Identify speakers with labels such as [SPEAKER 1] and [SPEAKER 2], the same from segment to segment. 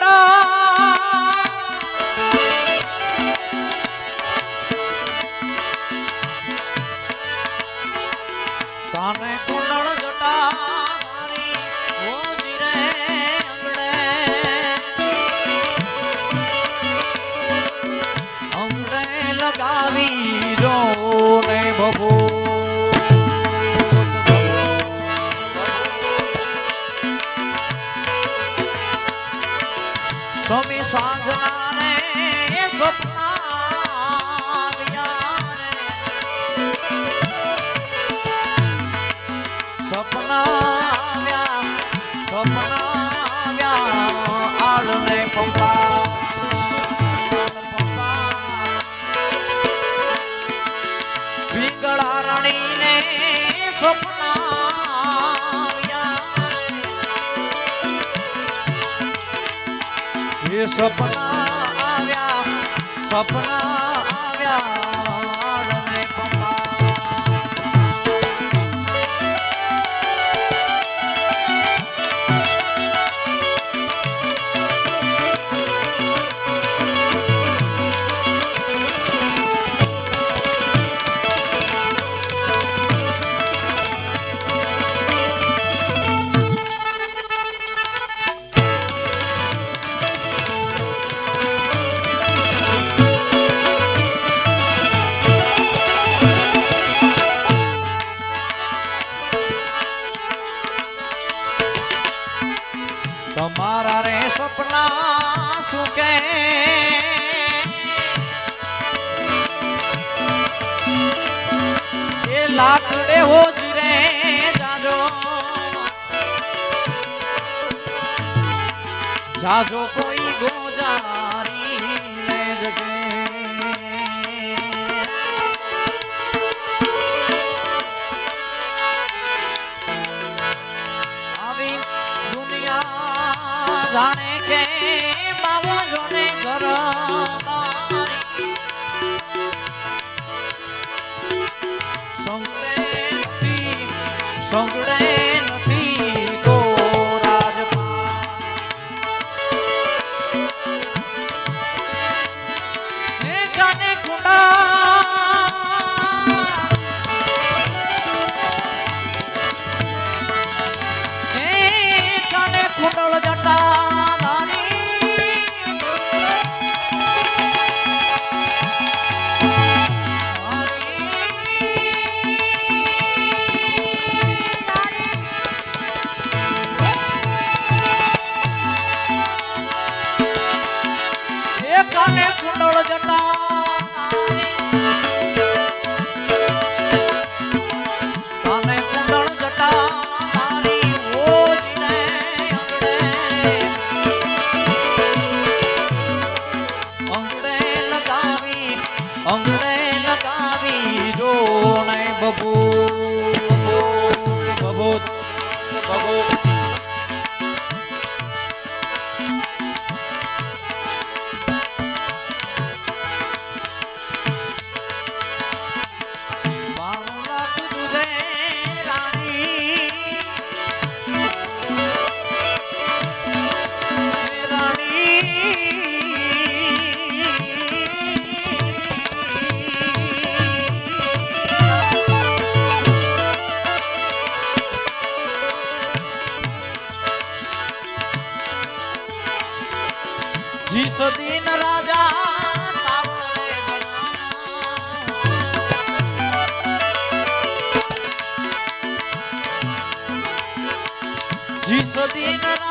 [SPEAKER 1] কাটা સ્વામી સાંજના રે. સ્વપ્ન સપના સપના આડને પંપા એ સપના આવ્યા. સપના જાજો. કોઈ ગોજારી લેજે આવી દુનિયા જાણે જીસદીન રાજા જીસદીન રાજા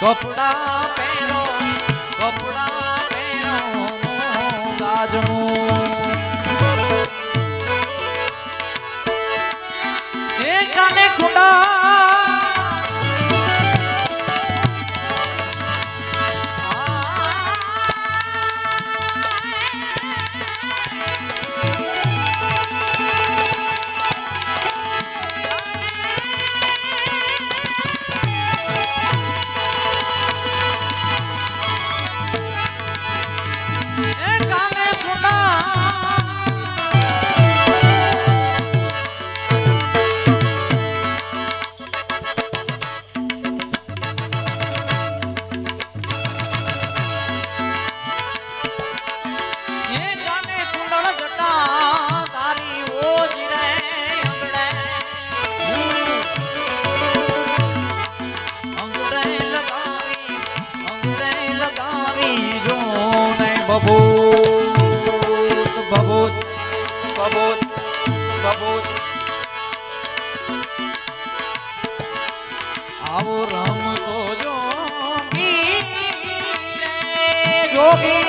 [SPEAKER 1] કપડા પહેરો કપડા ભભૂત ભભૂત ભભૂત ભભૂત આવો રમતો જોગી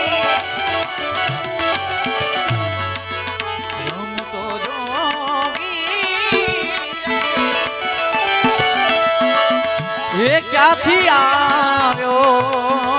[SPEAKER 1] ક્યાંથી આવ્યો?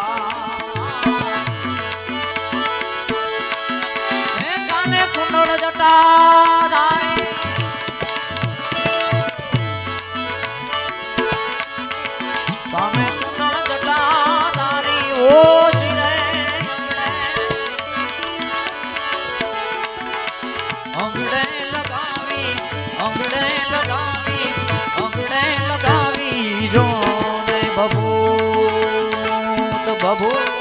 [SPEAKER 1] અંગડે લગાવી અંગડે લગાવી અંગડે લગાવી જો ને બબૂત બબૂત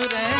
[SPEAKER 1] ठाकुर है